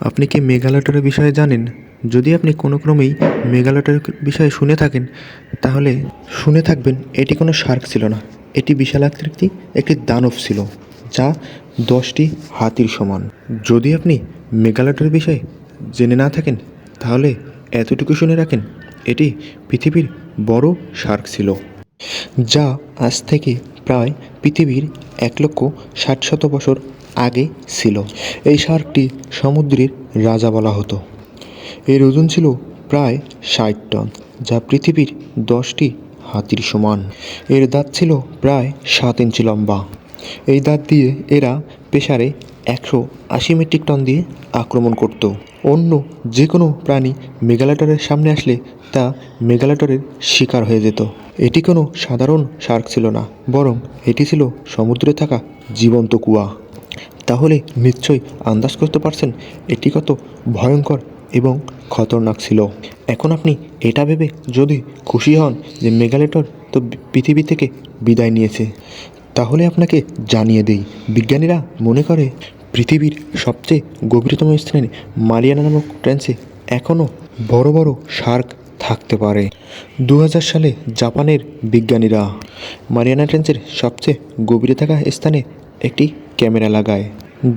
আপনি কি মেগালটারের বিষয়ে জানেন? যদি আপনি কোনো ক্রমেই মেগালটারের বিষয়ে শুনে থাকেন, তাহলে শুনে থাকবেন, এটি কোনো শার্ক ছিল না। এটি বিশাল আকৃতি একটি দানব ছিল, যা দশটি হাতির সমান। যদি আপনি মেগালটারের বিষয়ে জেনে না থাকেন, তাহলে এতটুকু শুনে রাখেন, এটি পৃথিবীর বড় শার্ক ছিল, যা আজ থেকে প্রায় পৃথিবীর এক লক্ষ ষাট শত বছর আগে ছিল। এই শার্কটি সমুদ্রের রাজা বলা হতো। এর ওজন ছিল প্রায় ষাট টন, যা পৃথিবীর দশটি হাতির সমান। এর দাঁত ছিল প্রায় সাত ইঞ্চি লম্বা। এই দাঁত দিয়ে এরা প্রেসারে একশো আশি মেট্রিক টন দিয়ে আক্রমণ করত। অন্য যে কোনো প্রাণী মেগালাটরের সামনে আসলে তা মেগালাটরের শিকার হয়ে যেত। এটি কোনো সাধারণ শার্ক ছিল না, বরং এটি ছিল সমুদ্রে থাকা জীবন্ত কুয়া। তাহলে নিশ্চয়ই আন্দাজ করতে পারছেন এটি কত ভয়ঙ্কর এবং খতরনাক ছিল। এখন আপনি এটা ভেবে যদি খুশি হন যে মেগালেটর তো পৃথিবী থেকে বিদায় নিয়েছে, তাহলে আপনাকে জানিয়ে দেই, বিজ্ঞানীরা মনে করে পৃথিবীর সবচেয়ে গভীরতম স্থানে মারিয়ানা নামক ট্রেন্সে এখনও বড় বড় শার্ক থাকতে পারে। দু হাজার সালে জাপানের বিজ্ঞানীরা মারিয়ানা ট্রেন্সের সবচেয়ে গভীরে থাকা স্থানে একটি ক্যামেরা লাগায়,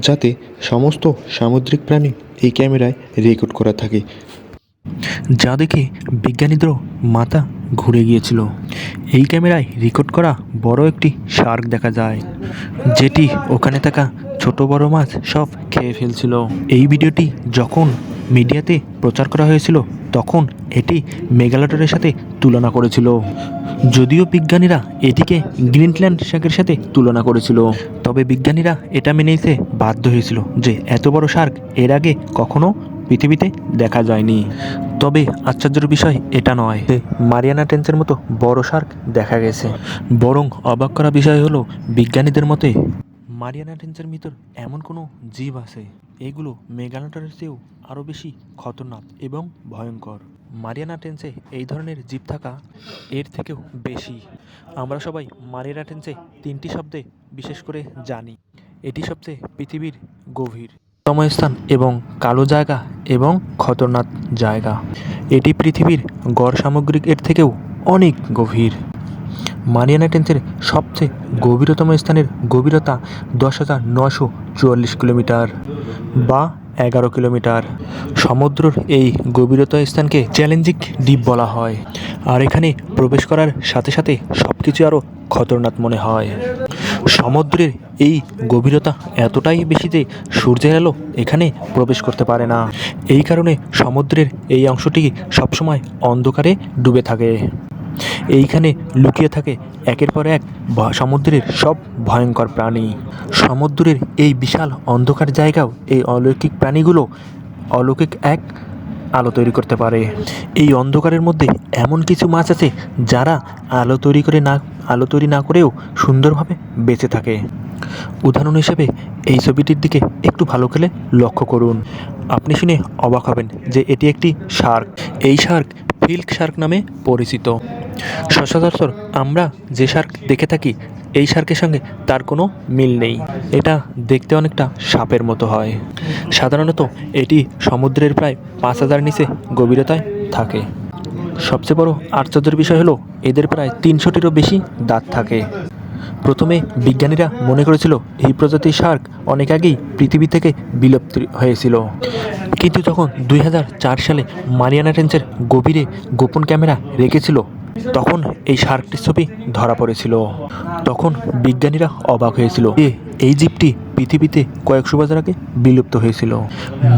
যাতে সমস্ত সামুদ্রিক প্রাণী এই ক্যামেরায় রেকর্ড করা থাকে। যা দেখে বিজ্ঞানীদেরও মাথা ঘুরে গিয়েছিল। এই ক্যামেরায় রেকর্ড করা বড় একটি শার্ক দেখা যায়, যেটি ওখানে থাকা ছোট বড় মাছ সব খেয়ে ফেলছিল। এই ভিডিওটি যখন মিডিয়াতে প্রচার করা হয়েছিল, তখন এটি মেগালটরের সাথে তুলনা করেছিল। যদিও বিজ্ঞানীরা এটিকে গ্রিনল্যান্ড শার্কের সাথে তুলনা করেছিল, তবে বিজ্ঞানীরা এটা মেনে নিতে বাধ্য হয়েছিল যে এত বড় শার্ক এর আগে কখনো পৃথিবীতে দেখা যায়নি। তবে আশ্চর্যের বিষয় এটা নয় মারিয়ানা টেন্সের মতো বড় শার্ক দেখা গেছে। বরং অবাক করা বিষয় হলো বিজ্ঞানীদের মতে মারিয়ানা টেন্সের ভিতর এমন কোনো জীব আছে। এগুলো মেগানোটারের চেয়েও আরও বেশি খতরনাক এবং ভয়ঙ্কর। মারিয়ানা টেন্সে এই ধরনের জীব থাকা এর থেকেও বেশি। আমরা সবাই মারিয়ানা টেন্সে তিনটি শব্দে বিশেষ করে জানি। এটি সবচেয়ে পৃথিবীর গভীর স্থান এবং কালো জায়গা এবং খতরনাক জায়গা। এটি পৃথিবীর গড় সামগ্রিক এর থেকেও অনেক গভীর। মারিয়ানা টেন্সের সবচেয়ে গভীরতম স্থানের গভীরতা দশ হাজার নশো চুয়াল্লিশ কিলোমিটার বা এগারো কিলোমিটার। সমুদ্রর এই গভীরতা স্থানকে চ্যালেঞ্জিং ডিপ বলা হয়। আর এখানে প্রবেশ করার সাথে সাথে সব কিছু আরও খতরনাক মনে হয়। সমুদ্রের এই গভীরতা এতটাই বেশি যে সূর্যের আলো এখানে প্রবেশ করতে পারে না। এই কারণে সমুদ্রের এই অংশটি সবসময় অন্ধকারে ডুবে থাকে। এইখানে লুকিয়ে থাকে একের পর এক সমুদ্রের সব ভয়ঙ্কর প্রাণী। সমুদ্রের এই বিশাল অন্ধকার জায়গাও এই অলৌকিক প্রাণীগুলো অলৌকিক এক আলো তৈরি করতে পারে। এই অন্ধকারের মধ্যে এমন কিছু মাছ আছে যারা আলো তৈরি করে না আলো তৈরি না করেও সুন্দরভাবে বেঁচে থাকে। উদাহরণ হিসেবে এই ছবিটির দিকে একটু ভালো খেলে লক্ষ্য করুন। আপনি শুনে অবাক হবেন যে এটি একটি শার্ক। এই শার্ক ফিল্ক শার্ক নামে পরিচিত। সচরাচর আমরা যে শার্ক দেখে থাকি, এই শার্কের সঙ্গে তার কোনো মিল নেই। এটা দেখতে অনেকটা সাপের মতো হয়। সাধারণত এটি সমুদ্রের প্রায় পাঁচ হাজার নিচে গভীরতায় থাকে। সবচেয়ে বড় আশ্চর্যের বিষয় হলো, এদের প্রায় তিনশোটিরও বেশি দাঁত থাকে। প্রথমে বিজ্ঞানীরা মনে করেছিল, এই প্রজাতির শার্ক অনেক আগেই পৃথিবী থেকে বিলুপ্ত হয়েছিল। কিন্তু যখন দুই সালে মারিয়ানা টেন্সের গভীরে গোপন ক্যামেরা রেখেছিল, তখন এই শার্কটির ছবি ধরা পড়েছিল। তখন বিজ্ঞানীরা অবাক হয়েছিল যে এই জীবটি পৃথিবীতে কয়েকশো বছর আগে বিলুপ্ত হয়েছিল।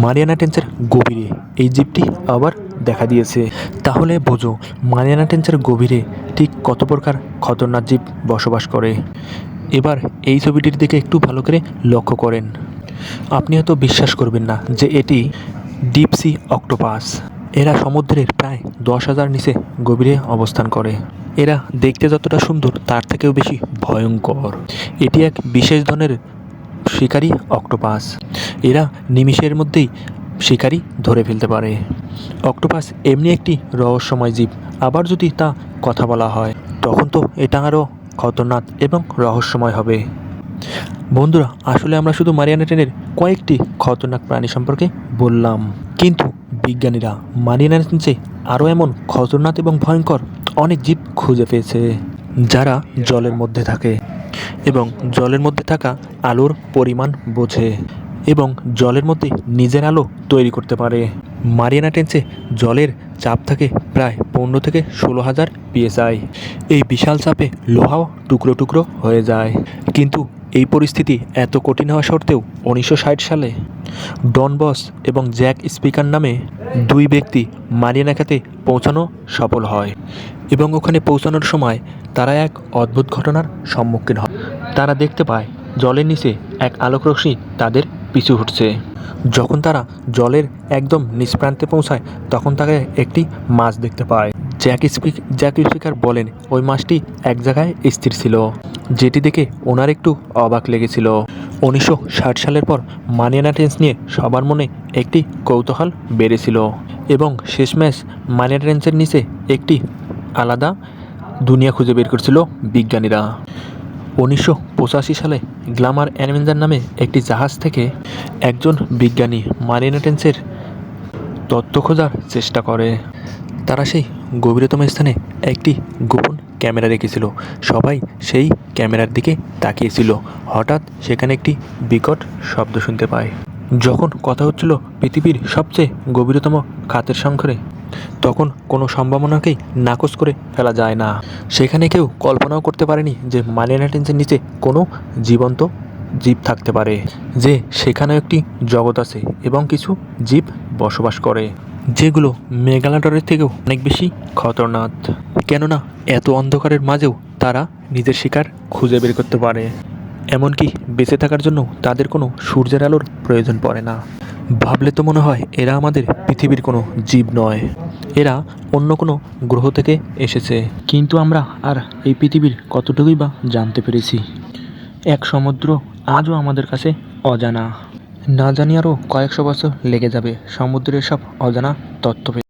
মারিয়ানা টেন্সের গভীরে এই জীবটি আবার দেখা দিয়েছে। তাহলে বোঝো, মারিয়ানা টেন্সের গভীরে ঠিক কত প্রকার খতরনাক জীব বসবাস করে। এবার এই ছবিটির দিকে একটু ভালো করে লক্ষ্য করেন। আপনি হয়তো বিশ্বাস করবেন না যে এটি ডিপসি অক্টোপাস। এরা সমুদ্রের প্রায় দশ হাজার নিচে গভীরে অবস্থান করে। এরা দেখতে যতটা সুন্দর, তার থেকেও বেশি ভয়ঙ্কর। এটি এক বিশেষ ধরনের শিকারী অক্টোপাস। এরা নিমিষের মধ্যেই শিকারী ধরে ফেলতে পারে। অক্টোপাস এমনি একটি রহস্যময় জীব। আবার যদি তা কথা বলা হয়, তখন তো এটা আরও খতরনাক এবং রহস্যময় হবে। বন্ধুরা, আসলে আমরা শুধু মারিয়ানা ট্রেনের কয়েকটি খতরনাক প্রাণী সম্পর্কে বললাম। কিন্তু বিজ্ঞানীরা মারিয়ানা ট্রেনচে আরও এমন খতরনাক এবং ভয়ঙ্কর অনেক জীব খুঁজে পেয়েছে, যারা জলের মধ্যে থাকে এবং জলের মধ্যে থাকা আলোর পরিমাণ বোঝে এবং জলের মধ্যে নিজের আলো তৈরি করতে পারে। মারিয়ানা টেন্সে জলের চাপ থাকে প্রায় পনেরো থেকে ষোলো হাজার পিএসআই এই বিশাল চাপে লোহাও টুকরো টুকরো হয়ে যায়। কিন্তু এই পরিস্থিতি এত কঠিন হওয়া সত্ত্বেও উনিশশো ষাট সালে ডন বস এবং জ্যাক স্পিকার নামে দুই ব্যক্তি মারিয়ানা খাতে পৌঁছানো সফল হয় এবং ওখানে পৌঁছানোর সময় তারা এক অদ্ভুত ঘটনার সম্মুখীন হয়। তারা দেখতে পায়, জলের নিচে এক আলোক রশ্মি তাদের পিছু হটছে। যখন তারা জলের একদম নিষ্প্রান্তে পৌঁছায়, তখন তাকে একটি মাছ দেখতে পায়। জ্যাক স্পিক জ্যাক স্পিকার বলেন, ওই মাছটি এক জায়গায় স্থির ছিল, যেটি দেখে ওনার একটু অবাক লেগেছিল। উনিশশো ষাট সালের পর মানিয়ানা টেন্স নিয়ে সবার মনে একটি কৌতূহল বেড়েছিল এবং শেষ ম্যাচ মানিয়ানা টেন্সের নিচে একটি আলাদা দুনিয়া খুঁজে বের করছিল বিজ্ঞানীরা। উনিশশো পঁচাশি সালে গ্লামার অ্যানিমেঞ্জার নামে একটি জাহাজ থেকে একজন বিজ্ঞানী মারিনা টেন্সের তথ্য খোঁজার চেষ্টা করে। তারা সেই গভীরতম স্থানে একটি গোপন ক্যামেরা রেখেছিল। সবাই সেই ক্যামেরার দিকে তাকিয়েছিল। হঠাৎ সেখানে একটি বিকট শব্দ শুনতে পায়। যখন কথা হচ্ছিল পৃথিবীর সবচেয়ে গভীরতম খাতের সংখ্যরে তখন কোনো সম্ভাবনাকেই নাকচ করে ফেলা যায় না। সেখানে কেউ কল্পনাও করতে পারেনি যে মানিয়ানা টেন্সের নিচে কোনো জীবন্ত জীব থাকতে পারে, যে সেখানেও একটি জগৎ আছে এবং কিছু জীব বসবাস করে, যেগুলো মেগালাডরের থেকেও অনেক বেশি খতরনাক। কেননা, এত অন্ধকারের মাঝেও তারা নিজের শিকার খুঁজে বের করতে পারে। এমনকি বেঁচে থাকার জন্য তাদের কোনো সূর্যের আলোর প্রয়োজন পড়ে না। ভাবলে তো মনে হয় এরা আমাদের পৃথিবীর কোনো জীব নয়। এরা অন্য কোনো গ্রহ থেকে এসেছে। কিন্তু আমরা আর এই পৃথিবীর কতটুকুই বা জানতে পেরেছি? এক সমুদ্র আজও আমাদের কাছে অজানা। না জানি আরও কয়েকশো বছর লেগে যাবে সমুদ্রের সব অজানা তথ্য